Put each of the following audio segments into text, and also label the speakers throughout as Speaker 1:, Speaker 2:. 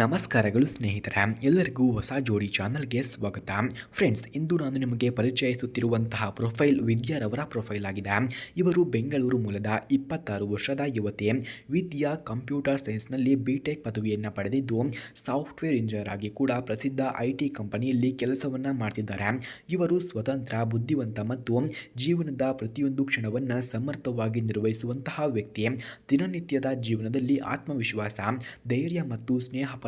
Speaker 1: ನಮಸ್ಕಾರಗಳು ಸ್ನೇಹಿತರ, ಎಲ್ಲರಿಗೂ ಹೊಸ ಜೋಡಿ ಚಾನಲ್ಗೆ ಸ್ವಾಗತ. ಫ್ರೆಂಡ್ಸ್, ಇಂದು ನಾನು ನಿಮಗೆ ಪರಿಚಯಿಸುತ್ತಿರುವಂತಹ ಪ್ರೊಫೈಲ್ ವಿದ್ಯಾರವರ ಪ್ರೊಫೈಲ್ ಆಗಿದೆ. ಇವರು ಬೆಂಗಳೂರು ಮೂಲದ ಇಪ್ಪತ್ತಾರು ವರ್ಷದ ಯುವತಿ. ವಿದ್ಯಾ ಕಂಪ್ಯೂಟರ್ ಸೈನ್ಸ್ನಲ್ಲಿ ಬಿ ಟೆಕ್ ಪದವಿಯನ್ನು ಪಡೆದಿದ್ದು, ಸಾಫ್ಟ್ವೇರ್ ಇಂಜಿನಿಯರ್ ಆಗಿ ಕೂಡ ಪ್ರಸಿದ್ಧ ಐ ಟಿ ಕಂಪನಿಯಲ್ಲಿ ಕೆಲಸವನ್ನು ಮಾಡ್ತಿದ್ದಾರೆ. ಇವರು ಸ್ವತಂತ್ರ, ಬುದ್ಧಿವಂತ ಮತ್ತು ಜೀವನದ ಪ್ರತಿಯೊಂದು ಕ್ಷಣವನ್ನು ಸಮರ್ಥವಾಗಿ ನಿರ್ವಹಿಸುವಂತಹ ವ್ಯಕ್ತಿ. ದಿನನಿತ್ಯದ ಜೀವನದಲ್ಲಿ ಆತ್ಮವಿಶ್ವಾಸ, ಧೈರ್ಯ ಮತ್ತು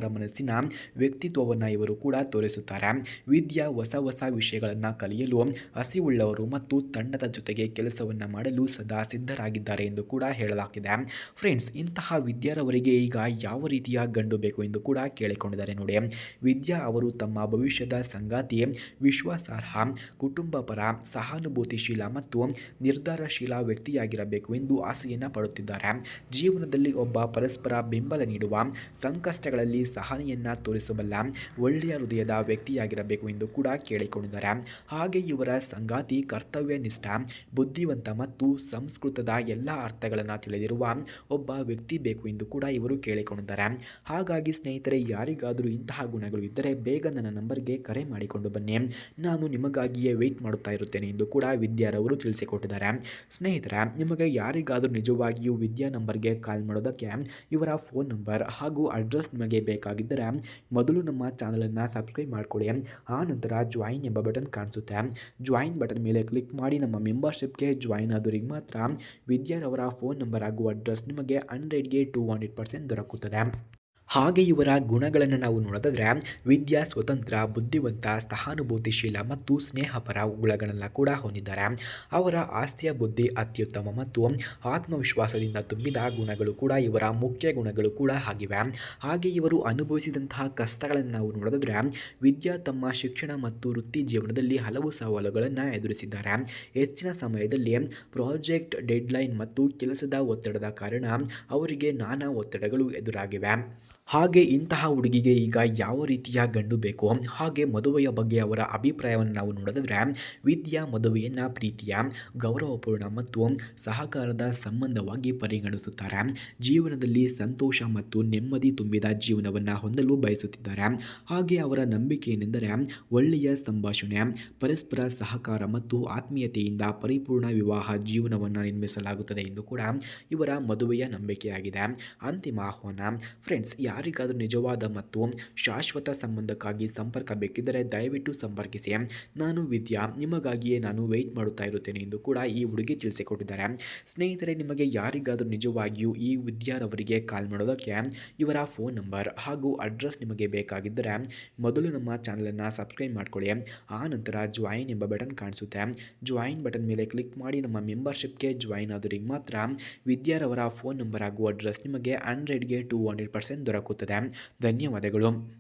Speaker 1: ಸ್ನೇಹಪರ ಮನಸ್ಸಿನ ವ್ಯಕ್ತಿತ್ವವನ್ನು ಇವರು ಕೂಡ ತೋರಿಸುತ್ತಾರೆ. ವಿದ್ಯಾ ಹೊಸ ಹೊಸ ವಿಷಯಗಳನ್ನು ಕಲಿಯಲು, ಹಸಿವುಳ್ಳವರು ಮತ್ತು ತಂಡದ ಜೊತೆಗೆ ಕೆಲಸವನ್ನು ಮಾಡಲು ಸದಾ ಸಿದ್ಧರಾಗಿದ್ದಾರೆ ಎಂದು ಕೂಡ ಹೇಳಲಾಗಿದೆ. ಫ್ರೆಂಡ್ಸ್ ಇಂತಹ ವಿದ್ಯಾರವರಿಗೆ ಈಗ ಯಾವ ರೀತಿಯ ಗಂಡು ಬೇಕು ಎಂದು ಕೂಡ ಕೇಳಿಕೊಂಡಿದ್ದಾರೆ ನೋಡಿ. ವಿದ್ಯಾ ಅವರು ತಮ್ಮ ಭವಿಷ್ಯದ ಸಂಗಾತಿ, ವಿಶ್ವಾಸಾರ್ಹ, ಕುಟುಂಬ ಪರ ಸಹಾನುಭೂತಿಶೀಲ ಮತ್ತು ನಿರ್ಧಾರಶೀಲ ವ್ಯಕ್ತಿಯಾಗಿರಬೇಕು ಎಂದು ಆಸೆಯನ್ನು ಪಡುತ್ತಿದ್ದಾರೆ. ಜೀವನದಲ್ಲಿ ಒಬ್ಬ ಪರಸ್ಪರ ಬೆಂಬಲ ನೀಡುವ ಸಂಕಷ್ಟಗಳಲ್ಲಿ ಸಹನೆಯನ್ನು ತೋರಿಸಬಲ್ಲ ಒಳ್ಳೆಯ ಹೃದಯದ ವ್ಯಕ್ತಿಯಾಗಿರಬೇಕು ಎಂದು ಕೂಡ ಕೇಳಿಕೊಂಡಿದ್ದಾರೆ. ಹಾಗೆ ಇವರ ಸಂಗಾತಿ ಕರ್ತವ್ಯ ನಿಷ್ಠ, ಬುದ್ಧಿವಂತ ಮತ್ತು ಸಂಸ್ಕೃತದ ಎಲ್ಲ ಅರ್ಥಗಳನ್ನು ತಿಳಿದಿರುವ ಒಬ್ಬ ವ್ಯಕ್ತಿ ಬೇಕು ಎಂದು ಕೂಡ ಇವರು ಕೇಳಿಕೊಂಡಿದ್ದಾರೆ. ಹಾಗಾಗಿ ಸ್ನೇಹಿತರೆ, ಯಾರಿಗಾದರೂ ಇಂತಹ ಗುಣಗಳು ಇದ್ದರೆ ಬೇಗ ನನ್ನ ನಂಬರ್ಗೆ ಕರೆ ಮಾಡಿಕೊಂಡು ಬನ್ನಿ. ನಾನು ನಿಮಗಾಗಿಯೇ ವೆಯ್ಟ್ ಮಾಡುತ್ತಾ ಇರುತ್ತೇನೆ ಎಂದು ಕೂಡ ವಿದ್ಯಾರವರು ತಿಳಿಸಿಕೊಟ್ಟಿದ್ದಾರೆ. ಸ್ನೇಹಿತರೆ, ನಿಮಗೆ ಯಾರಿಗಾದರೂ ನಿಜವಾಗಿಯೂ ವಿದ್ಯಾ ನಂಬರ್ಗೆ ಕಾಲ್ ಮಾಡೋದಕ್ಕೆ ಇವರ ಫೋನ್ ನಂಬರ್ ಹಾಗೂ ಅಡ್ರೆಸ್ ನಿಮಗೆ ಬೇಕಾಗಿದ್ದರೆ ಮೊದಲು ನಮ್ಮ ಚಾನಲನ್ನು ಸಬ್ಸ್ಕ್ರೈಬ್ ಮಾಡಿಕೊಳ್ಳಿ. ಆ ನಂತರ ಜಾಯಿನ್ ಎಂಬ ಬಟನ್ ಕಾಣಿಸುತ್ತೆ. ಜಾಯಿನ್ ಬಟನ್ ಮೇಲೆ ಕ್ಲಿಕ್ ಮಾಡಿ ನಮ್ಮ ಮೆಂಬರ್ಶಿಪ್ಗೆ ಜಾಯಿನ್ ಆದವರಿಗೆ ಮಾತ್ರ ವಿದ್ಯಾರವರ ಫೋನ್ ನಂಬರ್ ಹಾಗೂ ಅಡ್ರೆಸ್ ನಿಮಗೆ ಹಂಡ್ರೆಡ್ಗೆ ಟು ಹಂಡ್ರೆಡ್ ಪರ್ಸೆಂಟ್ ದೊರಕುತ್ತದೆ. ಹಾಗೆ ಇವರ ಗುಣಗಳನ್ನು ನಾವು ನೋಡೋದಾದರೆ ವಿದ್ಯಾ, ಸ್ವತಂತ್ರ, ಬುದ್ಧಿವಂತ, ಸಹಾನುಭೂತಿಶೀಲ ಮತ್ತು ಸ್ನೇಹಪರ ಗುಣಗಳನ್ನ ಕೂಡ ಹೊಂದಿದ್ದಾರೆ. ಅವರ ಆಸ್ತಿಯ ಬುದ್ಧಿ ಅತ್ಯುತ್ತಮ ಮತ್ತು ಆತ್ಮವಿಶ್ವಾಸದಿಂದ ತುಂಬಿದ ಗುಣಗಳು ಕೂಡ ಇವರ ಮುಖ್ಯ ಗುಣಗಳು ಕೂಡ ಆಗಿವೆ. ಹಾಗೆ ಇವರು ಅನುಭವಿಸಿದಂತಹ ಕಷ್ಟಗಳನ್ನು ನಾವು ನೋಡೋದಾದರೆ ವಿದ್ಯಾ ತಮ್ಮ ಶಿಕ್ಷಣ ಮತ್ತು ವೃತ್ತಿ ಜೀವನದಲ್ಲಿ ಹಲವು ಸವಾಲುಗಳನ್ನು ಎದುರಿಸಿದ್ದಾರೆ. ಹೆಚ್ಚಿನ ಸಮಯದಲ್ಲಿ ಪ್ರಾಜೆಕ್ಟ್ ಡೆಡ್ಲೈನ್ ಮತ್ತು ಕೆಲಸದ ಒತ್ತಡದ ಕಾರಣ ಅವರಿಗೆ ನಾನಾ ಒತ್ತಡಗಳು ಎದುರಾಗಿವೆ. ಹಾಗೆ ಇಂತಹ ಹುಡುಗಿಗೆ ಈಗ ಯಾವ ರೀತಿಯ ಗಂಡು ಬೇಕು? ಹಾಗೆ ಮದುವೆಯ ಬಗ್ಗೆ ಅವರ ಅಭಿಪ್ರಾಯವನ್ನು ನಾವು ನೋಡಿದ್ರೆ, ವಿದ್ಯಾ ಮದುವೆಯನ್ನು ಪ್ರೀತಿಯ, ಗೌರವಪೂರ್ಣ ಮತ್ತು ಸಹಕಾರದ ಸಂಬಂಧವಾಗಿ ಪರಿಗಣಿಸುತ್ತಾರೆ. ಜೀವನದಲ್ಲಿ ಸಂತೋಷ ಮತ್ತು ನೆಮ್ಮದಿ ತುಂಬಿದ ಜೀವನವನ್ನು ಹೊಂದಲು ಬಯಸುತ್ತಿದ್ದಾರೆ. ಹಾಗೆ ಅವರ ನಂಬಿಕೆ ಏನೆಂದರೆ ಒಳ್ಳೆಯ ಸಂಭಾಷಣೆ, ಪರಸ್ಪರ ಸಹಕಾರ ಮತ್ತು ಆತ್ಮೀಯತೆಯಿಂದ ಪರಿಪೂರ್ಣ ವಿವಾಹ ಜೀವನವನ್ನು ನಿರ್ಮಿಸಲಾಗುತ್ತದೆ ಎಂದು ಕೂಡ ಇವರ ಮದುವೆಯ ನಂಬಿಕೆಯಾಗಿದೆ. ಅಂತಿಮ ಆಹ್ವಾನ ಫ್ರೆಂಡ್ಸ್ ಯಾರಿಗಾದರೂ ನಿಜವಾದ ಮತ್ತು ಶಾಶ್ವತ ಸಂಬಂಧಕ್ಕಾಗಿ ಸಂಪರ್ಕ ಬೇಕಿದ್ದರೆ ದಯವಿಟ್ಟು ಸಂಪರ್ಕಿಸಿ. ನಾನು ವಿದ್ಯಾ, ನಿಮಗಾಗಿಯೇ ನಾನು ವೆಯ್ಟ್ ಮಾಡುತ್ತಾ ಇರುತ್ತೇನೆ ಎಂದು ಕೂಡ ಈ ಹುಡುಗಿ ತಿಳಿಸಿಕೊಟ್ಟಿದ್ದಾರೆ. ಸ್ನೇಹಿತರೆ, ನಿಮಗೆ ಯಾರಿಗಾದರೂ ನಿಜವಾಗಿಯೂ ಈ ವಿದ್ಯಾರವರಿಗೆ ಕಾಲ್ ಮಾಡೋದಕ್ಕೆ ಇವರ ಫೋನ್ ನಂಬರ್ ಹಾಗೂ ಅಡ್ರೆಸ್ ನಿಮಗೆ ಬೇಕಾಗಿದ್ದರೆ ಮೊದಲು ನಮ್ಮ ಚಾನಲನ್ನು ಸಬ್ಸ್ಕ್ರೈಬ್ ಮಾಡಿಕೊಳ್ಳಿ. ಆ ನಂತರ ಜಾಯಿನ್ ಎಂಬ ಬಟನ್ ಕಾಣಿಸುತ್ತೆ. ಜಾಯಿನ್ ಬಟನ್ ಮೇಲೆ ಕ್ಲಿಕ್ ಮಾಡಿ ನಮ್ಮ ಮೆಂಬರ್ಶಿಪ್ಗೆ ಜಾಯಿನ್ ಆದವರಿಗೆ ಮಾತ್ರ ವಿದ್ಯಾರವರ ಫೋನ್ ನಂಬರ್ ಹಾಗೂ ಅಡ್ರೆಸ್ ನಿಮಗೆ ಹಂಡ್ರೆಡ್ಗೆ ಟು ಹಂಡ್ರೆಡ್ ಪರ್ಸೆಂಟ್ ದೊರಕುತ್ತದೆ ಧನ್ಯವಾದಗಳು.